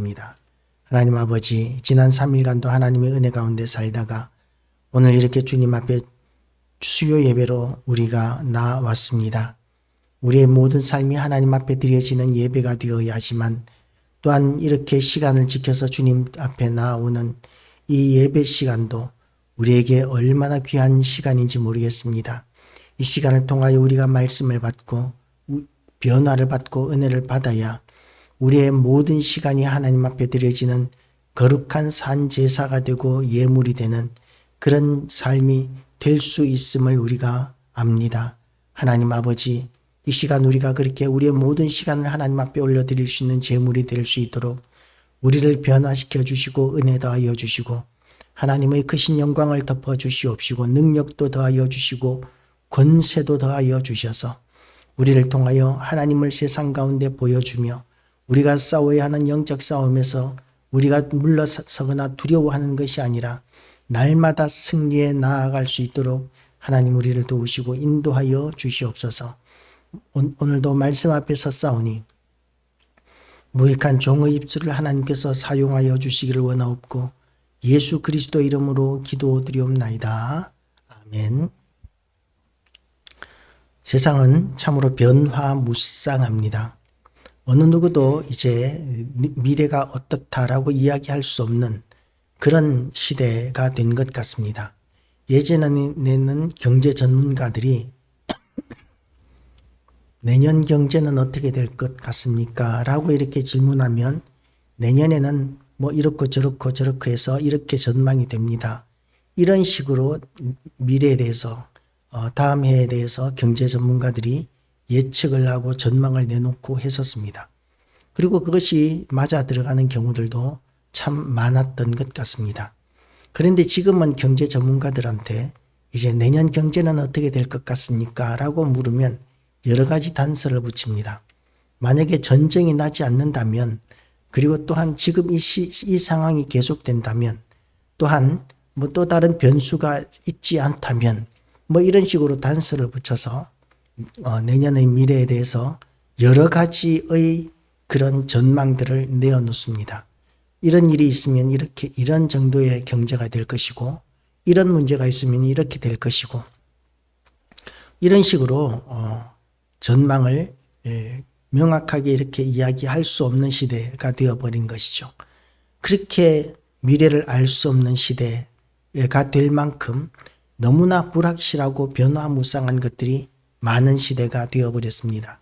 기도하겠습니다. 하나님 아버지, 지난 3일간도 하나님의 은혜 가운데 살다가 오늘 이렇게 주님 앞에 수요 예배로 우리가 나왔습니다. 우리의 모든 삶이 하나님 앞에 드려지는 예배가 되어야 하지만 또한 이렇게 시간을 지켜서 주님 앞에 나오는 이 예배 시간도 우리에게 얼마나 귀한 시간인지 모르겠습니다. 이 시간을 통하여 우리가 말씀을 받고 우- 변화를 받고 은혜를 받아야 우리의 모든 시간이 하나님 앞에 드려지는 거룩한 산 제사가 되고 예물이 되는 그런 삶이 될 수 있음을 우리가 압니다. 하나님 아버지, 이 시간 우리가 그렇게 우리의 모든 시간을 하나님 앞에 올려드릴 수 있는 제물이 될 수 있도록 우리를 변화시켜 주시고 은혜 더하여 주시고 하나님의 크신 영광을 덮어 주시옵시고 능력도 더하여 주시고 권세도 더하여 주셔서 우리를 통하여 하나님을 세상 가운데 보여주며 우리가 싸워야 하는 영적 싸움에서 우리가 물러서거나 두려워하는 것이 아니라 날마다 승리에 나아갈 수 있도록 하나님 우리를 도우시고 인도하여 주시옵소서. 오- 오늘도 말씀 앞에 서 싸우니 무익한 종의 입술을 하나님께서 사용하여 주시기를 원하옵고 예수 그리스도 이름으로 기도드리옵나이다. 아멘. 세상은 참으로 변화 무쌍합니다. 어느 누구도 이제 미래가 어떻다라고 이야기할 수 없는 그런 시대가 된 것 같습니다. 예전에는 경제 전문가들이 내년 경제는 어떻게 될 것 같습니까? 라고 이렇게 질문하면 내년에는 뭐 이렇고 저렇고 저렇고 해서 이렇게 전망이 됩니다. 이런 식으로 미래에 대해서 어, 다음 해에 대해서 경제 전문가들이 예측을 하고 전망을 내놓고 했었습니다. 그리고 그것이 맞아 들어가는 경우들도 참 많았던 것 같습니다. 그런데 지금은 경제 전문가들한테 이제 내년 경제는 어떻게 될 것 같습니까? 라고 물으면 여러 가지 단서를 붙입니다. 만약에 전쟁이 나지 않는다면 그리고 또한 지금 이, 시, 이 상황이 계속된다면 또한 뭐 또 다른 변수가 있지 않다면 뭐 이런 식으로 단서를 붙여서 어, 내년의 미래에 대해서 여러 가지의 그런 전망들을 내어놓습니다. 이런 일이 있으면 이렇게 이런 정도의 경제가 될 것이고 이런 문제가 있으면 이렇게 될 것이고 이런 식으로 어, 전망을 예, 명확하게 이렇게 이야기할 수 없는 시대가 되어버린 것이죠. 그렇게 미래를 알 수 없는 시대가 될 만큼 너무나 불확실하고 변화무쌍한 것들이 많은 시대가 되어버렸습니다.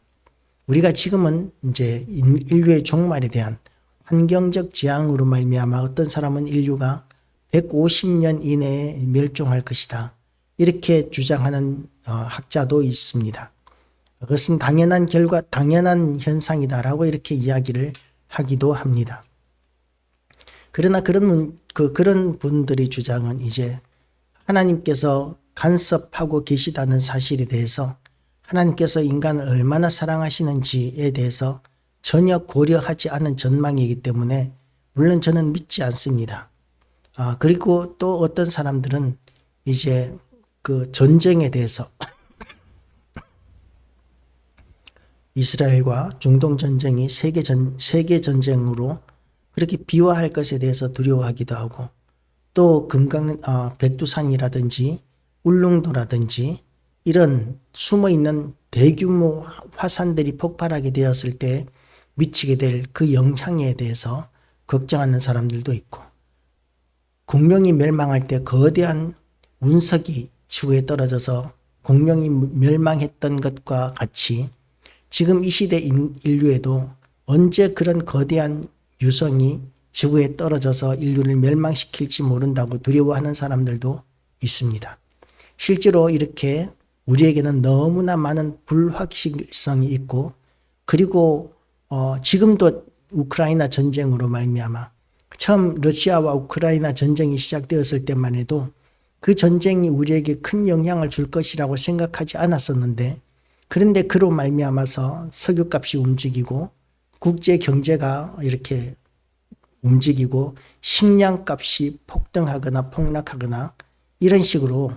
우리가 지금은 이제 인- 인류의 종말에 대한 환경적 재앙으로 말미암아 어떤 사람은 인류가 150년 이내에 멸종할 것이다. 이렇게 주장하는 어, 학자도 있습니다. 그것은 당연한 결과, 당연한 현상이다라고 이렇게 이야기를 하기도 합니다. 그러나 그런 분- 그 그런 분들의 주장은 이제 하나님께서 간섭하고 계시다는 사실에 대해서 하나님께서 인간을 얼마나 사랑하시는지에 대해서 전혀 고려하지 않은 전망이기 때문에 물론 저는 믿지 않습니다. 아, 그리고 또 어떤 사람들은 이제 그 전쟁에 대해서 이스라엘과 중동 전쟁이 세계 전 세계 전쟁으로 그렇게 비화할 것에 대해서 두려워하기도 하고 또 금강 어, 백두산이라든지 울릉도라든지 이런 숨어 있는 대규모 화산들이 폭발하게 되었을 때 미치게 될 그 영향에 대해서 걱정하는 사람들도 있고 공룡이 멸망할 때 거대한 운석이 지구에 떨어져서 공룡이 멸망했던 것과 같이 지금 이 시대 인- 인류에도 언제 그런 거대한 유성이 지구에 떨어져서 인류를 멸망시킬지 모른다고 두려워하는 사람들도 있습니다. 실제로 이렇게 우리에게는 너무나 많은 불확실성이 있고 그리고 어, 지금도 우크라이나 전쟁으로 말미암아 처음 러시아와 우크라이나 전쟁이 시작되었을 때만 해도 그 전쟁이 우리에게 큰 영향을 줄 것이라고 생각하지 않았었는데 그런데 그로 말미암아서 석유값이 움직이고 국제 경제가 이렇게 움직이고 식량값이 폭등하거나 폭락하거나 이런 식으로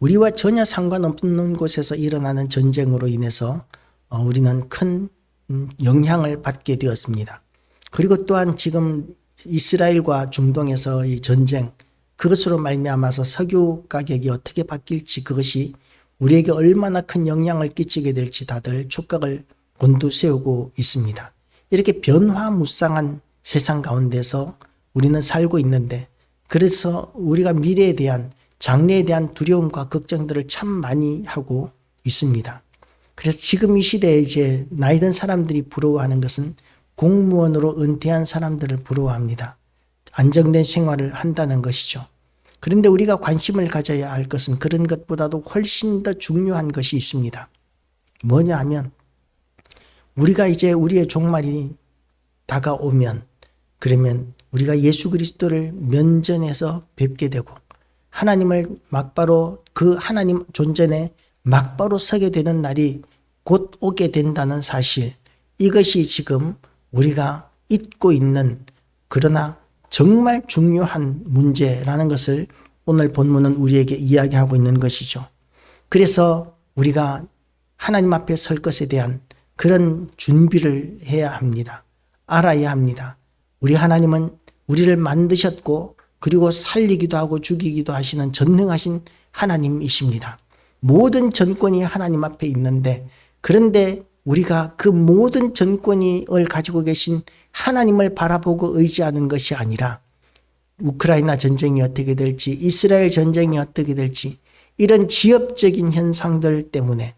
우리와 전혀 상관없는 곳에서 일어나는 전쟁으로 인해서 어, 우리는 큰 음, 영향을 받게 되었습니다. 그리고 또한 지금 이스라엘과 중동에서 이 전쟁 그것으로 말미암아서 석유 가격이 어떻게 바뀔지 그것이 우리에게 얼마나 큰 영향을 끼치게 될지 다들 촉각을 곤두세우고 있습니다. 이렇게 변화무쌍한 세상 가운데서 우리는 살고 있는데 그래서 우리가 미래에 대한 장래에 대한 두려움과 걱정들을 참 많이 하고 있습니다. 그래서 지금 이 시대에 이제 나이 든 사람들이 부러워하는 것은 공무원으로 은퇴한 사람들을 부러워합니다. 안정된 생활을 한다는 것이죠. 그런데 우리가 관심을 가져야 할 것은 그런 것보다도 훨씬 더 중요한 것이 있습니다. 뭐냐 하면 우리가 이제 우리의 종말이 다가오면 그러면 우리가 예수 그리스도를 면전에서 뵙게 되고 하나님을 막바로 그 하나님 존전에 막바로 서게 되는 날이 곧 오게 된다는 사실 이것이 지금 우리가 잊고 있는 그러나 정말 중요한 문제라는 것을 오늘 본문은 우리에게 이야기하고 있는 것이죠. 그래서 우리가 하나님 앞에 설 것에 대한 그런 준비를 해야 합니다. 알아야 합니다. 우리 하나님은 우리를 만드셨고 그리고 살리기도 하고 죽이기도 하시는 전능하신 하나님이십니다. 모든 전권이 하나님 앞에 있는데 그런데 우리가 그 모든 전권을 가지고 계신 하나님을 바라보고 의지하는 것이 아니라 우크라이나 전쟁이 어떻게 될지 이스라엘 전쟁이 어떻게 될지 이런 지엽적인 현상들 때문에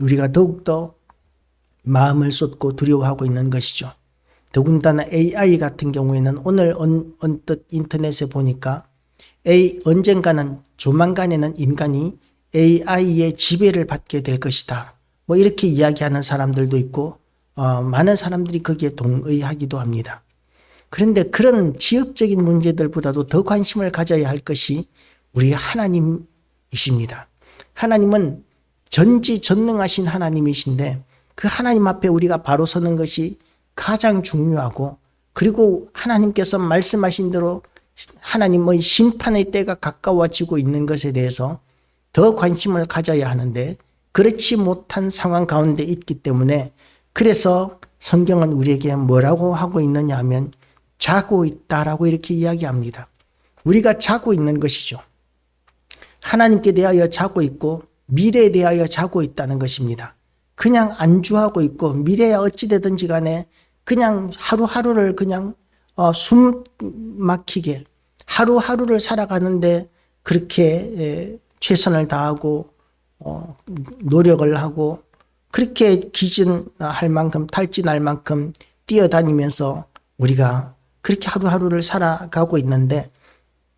우리가 더욱더 마음을 쏟고 두려워하고 있는 것이죠. 더군다나 AI 같은 경우에는 오늘 언, 언뜻 인터넷에 보니까 A, 언젠가는 조만간에는 인간이 AI의 지배를 받게 될 것이다. 뭐 이렇게 이야기하는 사람들도 있고 어, 많은 사람들이 거기에 동의하기도 합니다. 그런데 그런 지역적인 문제들보다도 더 관심을 가져야 할 것이 우리 하나님이십니다. 하나님은 전지전능하신 하나님이신데 그 하나님 앞에 우리가 바로 서는 것이 가장 중요하고 그리고 하나님께서 말씀하신 대로 하나님의 심판의 때가 가까워지고 있는 것에 대해서 더 관심을 가져야 하는데 그렇지 못한 상황 가운데 있기 때문에 그래서 성경은 우리에게 뭐라고 하고 있느냐 하면 자고 있다라고 이렇게 이야기합니다. 우리가 자고 있는 것이죠. 하나님께 대하여 자고 있고 미래에 대하여 자고 있다는 것입니다. 그냥 안주하고 있고 미래야 어찌되든지 간에 그냥 하루하루를 그냥 어, 숨 막히게 하루하루를 살아가는데 그렇게 에, 최선을 다하고 어, 노력을 하고 그렇게 기진할 만큼 탈진할 만큼 뛰어다니면서 우리가 그렇게 하루하루를 살아가고 있는데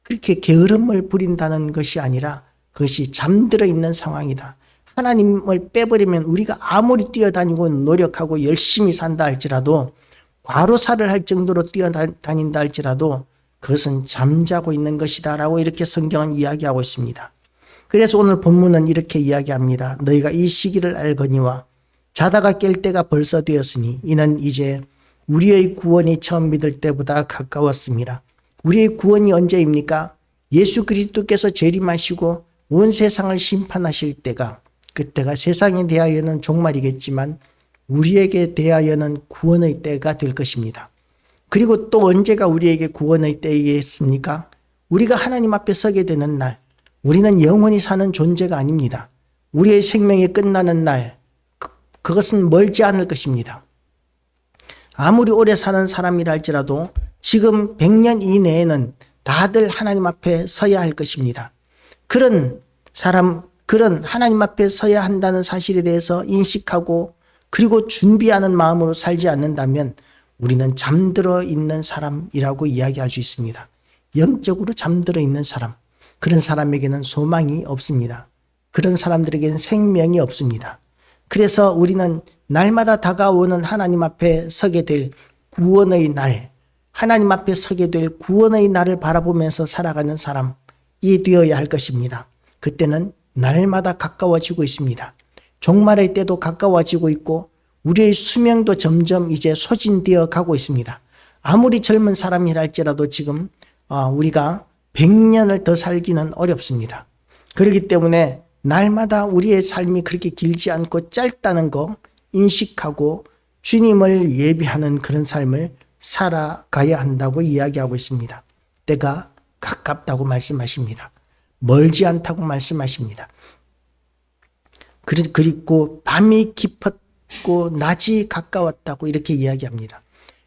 그렇게 게으름을 부린다는 것이 아니라 그것이 잠들어 있는 상황이다. 하나님을 빼버리면 우리가 아무리 뛰어다니고 노력하고 열심히 산다 할지라도 과로사를 할 정도로 뛰어다닌다 할지라도 그것은 잠자고 있는 것이다 라고 이렇게 성경은 이야기하고 있습니다. 그래서 오늘 본문은 이렇게 이야기합니다. 너희가 이 시기를 알거니와 자다가 깰 때가 벌써 되었으니 이는 이제 우리의 구원이 처음 믿을 때보다 가까웠습니다. 우리의 구원이 언제입니까? 예수 그리스도께서 재림하시고 온 세상을 심판하실 때가 그때가 세상에 대하여는 종말이겠지만 우리에게 대하여는 구원의 때가 될 것입니다. 그리고 또 언제가 우리에게 구원의 때이겠습니까? 우리가 하나님 앞에 서게 되는 날, 우리는 영원히 사는 존재가 아닙니다. 우리의 생명이 끝나는 날, 그- 그것은 멀지 않을 것입니다. 아무리 오래 사는 사람이라 할지라도 지금 100년 이내에는 다들 하나님 앞에 서야 할 것입니다. 그런 사람, 그런 하나님 앞에 서야 한다는 사실에 대해서 인식하고 그리고 준비하는 마음으로 살지 않는다면 우리는 잠들어 있는 사람이라고 이야기할 수 있습니다. 영적으로 잠들어 있는 사람. 그런 사람에게는 소망이 없습니다. 그런 사람들에게는 생명이 없습니다. 그래서 우리는 날마다 다가오는 하나님 앞에 서게 될 구원의 날, 하나님 앞에 서게 될 구원의 날을 바라보면서 살아가는 사람이 되어야 할 것입니다. 그때는 날마다 가까워지고 있습니다. 종말의 때도 가까워지고 있고 우리의 수명도 점점 이제 소진되어 가고 있습니다. 아무리 젊은 사람이라 할지라도 지금 어, 우리가 100년을 더 살기는 어렵습니다. 그렇기 때문에 날마다 우리의 삶이 그렇게 길지 않고 짧다는 거 인식하고 주님을 예비하는 그런 삶을 살아가야 한다고 이야기하고 있습니다. 때가 가깝다고 말씀하십니다. 멀지 않다고 말씀하십니다. 그리- 그리고 밤이 깊었고 낮이 가까웠다고 이렇게 이야기합니다.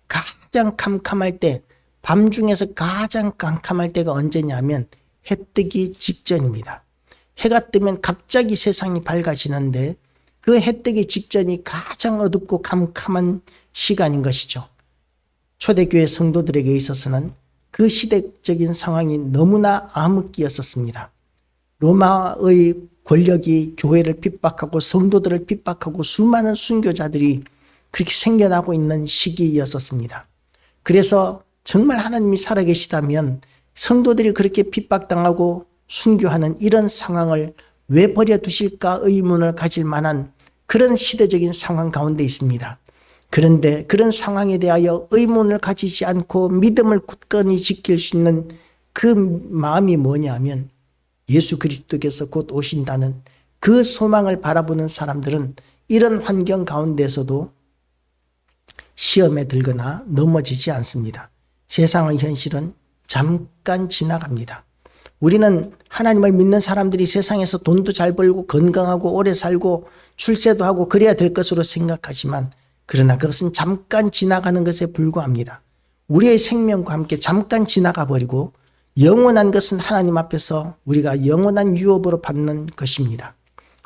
가장 캄캄할 때, 밤 중에서 가장 캄캄할 때가 언제냐면 해 뜨기 직전입니다. 해가 뜨면 갑자기 세상이 밝아지는데 그 해 뜨기 직전이 가장 어둡고 캄캄한 시간인 것이죠. 초대교회 성도들에게 있어서는 그 시대적인 상황이 너무나 암흑기였었습니다. 로마의 권력이 교회를 핍박하고 성도들을 핍박하고 수많은 순교자들이 그렇게 생겨나고 있는 시기였었습니다. 그래서 정말 하나님이 살아계시다면 성도들이 그렇게 핍박당하고 순교하는 이런 상황을 왜 버려두실까 의문을 가질 만한 그런 시대적인 상황 가운데 있습니다. 그런데 그런 상황에 대하여 의문을 가지지 않고 믿음을 굳건히 지킬 수 있는 그 마음이 뭐냐면 예수 그리스도께서 곧 오신다는 그 소망을 바라보는 사람들은 이런 환경 가운데서도 시험에 들거나 넘어지지 않습니다. 세상의 현실은 잠깐 지나갑니다. 우리는 하나님을 믿는 사람들이 세상에서 돈도 잘 벌고 건강하고 오래 살고 출세도 하고 그래야 될 것으로 생각하지만 그러나 그것은 잠깐 지나가는 것에 불과합니다. 우리의 생명과 함께 잠깐 지나가 버리고 영원한 것은 하나님 앞에서 우리가 영원한 유업으로 받는 것입니다.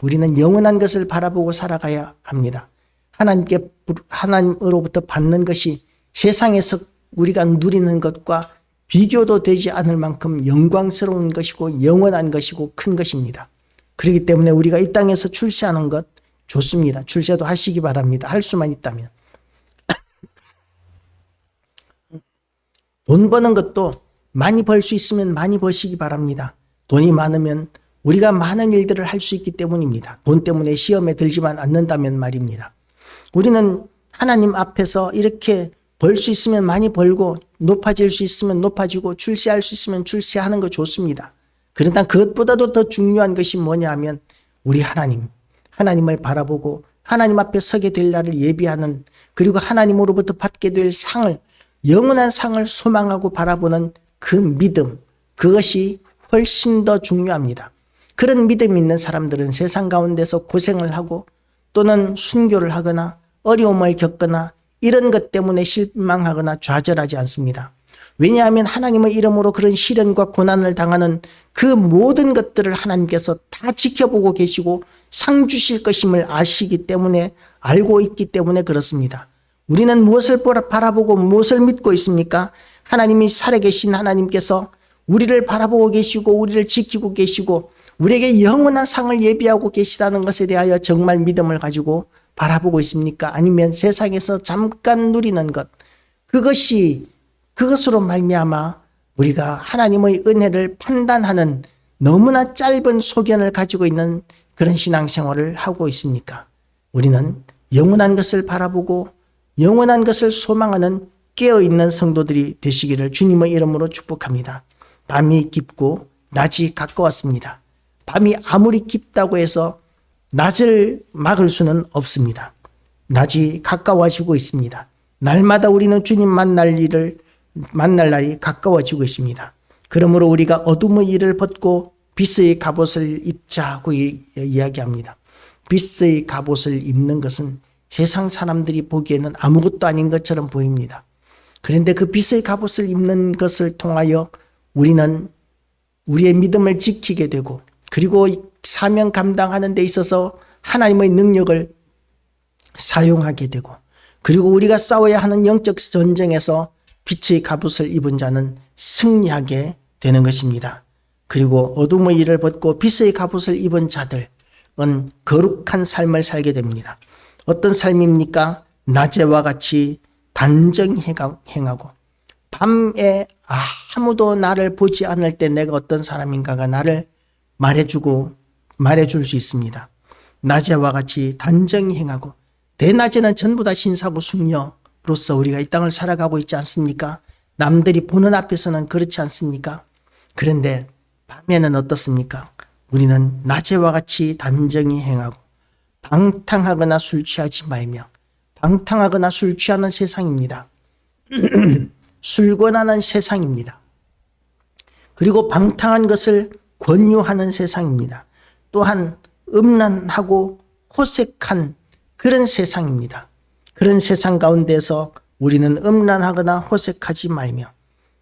우리는 영원한 것을 바라보고 살아가야 합니다. 하나님께 하나님으로부터 받는 것이 세상에서 우리가 누리는 것과 비교도 되지 않을 만큼 영광스러운 것이고 영원한 것이고 큰 것입니다. 그렇기 때문에 우리가 이 땅에서 출세하는 것 좋습니다. 출세도 하시기 바랍니다. 할 수만 있다면. 돈 버는 것도 많이 벌 수 있으면 많이 버시기 바랍니다. 돈이 많으면 우리가 많은 일들을 할 수 있기 때문입니다. 돈 때문에 시험에 들지만 않는다면 말입니다. 우리는 하나님 앞에서 이렇게 벌 수 있으면 많이 벌고 높아질 수 있으면 높아지고 출세할 수 있으면 출세하는 거 좋습니다. 그러나 그것보다도 더 중요한 것이 뭐냐 하면 우리 하나님, 하나님을 바라보고 하나님 앞에 서게 될 날을 예비하는 그리고 하나님으로부터 받게 될 상을 영원한 상을 소망하고 바라보는 그 믿음 그것이 훨씬 더 중요합니다. 그런 믿음 있는 사람들은 세상 가운데서 고생을 하고 또는 순교를 하거나 어려움을 겪거나 이런 것 때문에 실망하거나 좌절하지 않습니다. 왜냐하면 하나님의 이름으로 그런 시련과 고난을 당하는 그 모든 것들을 하나님께서 다 지켜보고 계시고 상 주실 것임을 아시기 때문에 알고 있기 때문에 그렇습니다. 우리는 무엇을 바라보고 무엇을 믿고 있습니까? 하나님이 살아계신 하나님께서 우리를 바라보고 계시고 우리를 지키고 계시고 우리에게 영원한 상을 예비하고 계시다는 것에 대하여 정말 믿음을 가지고 바라보고 있습니까? 아니면 세상에서 잠깐 누리는 것 그것이 그것으로 말미암아 우리가 하나님의 은혜를 판단하는 너무나 짧은 소견을 가지고 있는 그런 신앙생활을 하고 있습니까? 우리는 영원한 것을 바라보고 영원한 것을 소망하는 깨어있는 성도들이 되시기를 주님의 이름으로 축복합니다. 밤이 깊고 낮이 가까웠습니다. 밤이 아무리 깊다고 해서 낮을 막을 수는 없습니다. 낮이 가까워지고 있습니다. 날마다 우리는 주님 만날 일을 만날 날이 가까워지고 있습니다. 그러므로 우리가 어둠의 일을 벗고 빛의 갑옷을 입자고 이야기합니다. 빛의 갑옷을 입는 것은 세상 사람들이 보기에는 아무것도 아닌 것처럼 보입니다. 그런데 그 빛의 갑옷을 입는 것을 통하여 우리는 우리의 믿음을 지키게 되고 그리고 사명 감당하는 데 있어서 하나님의 능력을 사용하게 되고 그리고 우리가 싸워야 하는 영적 전쟁에서 빛의 갑옷을 입은 자는 승리하게 되는 것입니다. 그리고 어둠의 일을 벗고 빛의 갑옷을 입은 자들은 거룩한 삶을 살게 됩니다. 어떤 삶입니까? 낮에와 같이 단정히 행하고 밤에 아무도 나를 보지 않을 때 내가 어떤 사람인가가 나를 말해주고 말해줄 수 있습니다. 낮에와 같이 단정히 행하고 대낮에는 전부 다 신사고 숙녀로서 우리가 이 땅을 살아가고 있지 않습니까? 남들이 보는 앞에서는 그렇지 않습니까? 그런데 밤에는 어떻습니까? 우리는 낮에와 같이 단정히 행하고 방탕하거나 술 취하지 말며 방탕하거나 술 취하는 세상입니다. 술 권하는 세상입니다. 그리고 방탕한 것을 권유하는 세상입니다. 또한 음란하고 호색한 그런 세상입니다. 그런 세상 가운데서 우리는 음란하거나 호색하지 말며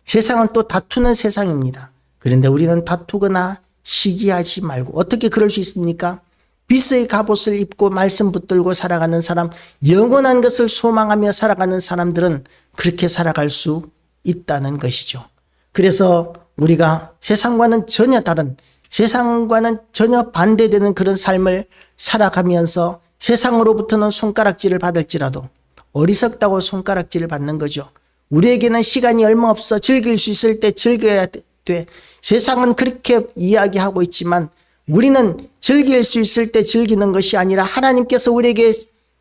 세상은 또 다투는 세상입니다. 그런데 우리는 다투거나 시기하지 말고 어떻게 그럴 수 있습니까? 빛의 갑옷을 입고 말씀 붙들고 살아가는 사람, 영원한 것을 소망하며 살아가는 사람들은 그렇게 살아갈 수 있다는 것이죠. 그래서 우리가 세상과는 전혀 다른, 세상과는 전혀 반대되는 그런 삶을 살아가면서 세상으로부터는 손가락질을 받을지라도 어리석다고 손가락질을 받는 거죠. 우리에게는 시간이 얼마 없어 즐길 수 있을 때 즐겨야 돼. 세상은 그렇게 이야기하고 있지만 우리는 즐길 수 있을 때 즐기는 것이 아니라 하나님께서 우리에게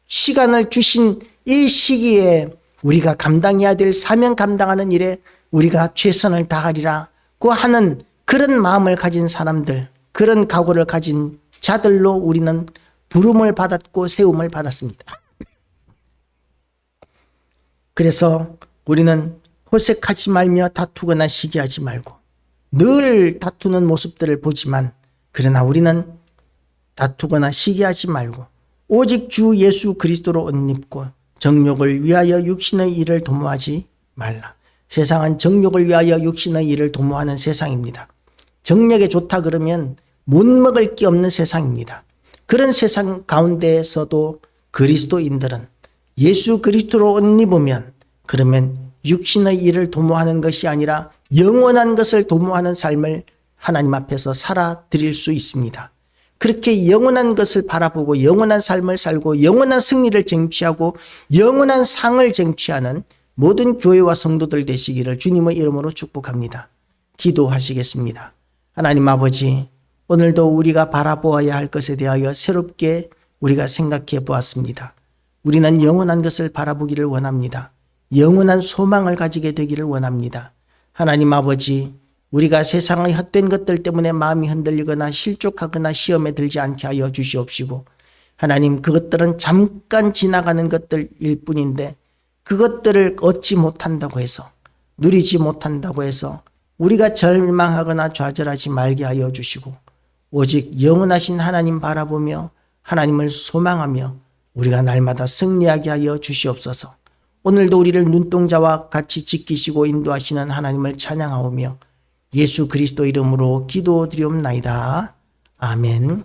시간을 주신 이 시기에 우리가 감당해야 될 사명 감당하는 일에 우리가 최선을 다하리라고 하는 그런 마음을 가진 사람들, 그런 각오를 가진 자들로 우리는 부름을 받았고 세움을 받았습니다. 그래서 우리는 호색하지 말며 다투거나 시기하지 말고 늘 다투는 모습들을 보지만 그러나 우리는 다투거나 시기하지 말고 오직 주 예수 그리스도로 옷 입고 정욕을 위하여 육신의 일을 도모하지 말라. 세상은 정욕을 위하여 육신의 일을 도모하는 세상입니다. 정력에 좋다 그러면 못 먹을 게 없는 세상입니다. 그런 세상 가운데에서도 그리스도인들은 예수 그리스도로 옷 입으면 그러면 육신의 일을 도모하는 것이 아니라 영원한 것을 도모하는 삶을 하나님 앞에서 살아 드릴 수 있습니다. 그렇게 영원한 것을 바라보고 영원한 삶을 살고 영원한 승리를 쟁취하고 영원한 상을 쟁취하는 모든 교회와 성도들 되시기를 주님의 이름으로 축복합니다. 기도하시겠습니다. 하나님 아버지, 오늘도 우리가 바라보아야 할 것에 대하여 새롭게 우리가 생각해 보았습니다. 우리는 영원한 것을 바라보기를 원합니다. 영원한 소망을 가지게 되기를 원합니다. 하나님 아버지, 우리가 세상의 헛된 것들 때문에 마음이 흔들리거나 실족하거나 시험에 들지 않게 하여 주시옵시고, 하나님 그것들은 잠깐 지나가는 것들일 뿐인데, 그것들을 얻지 못한다고 해서, 누리지 못한다고 해서, 우리가 절망하거나 좌절하지 말게 하여 주시고, 오직 영원하신 하나님 바라보며 하나님을 소망하며 우리가 날마다 승리하게 하여 주시옵소서. 오늘도 우리를 눈동자와 같이 지키시고 인도하시는 하나님을 찬양하오며 예수 그리스도 이름으로 기도드리옵나이다. 아멘.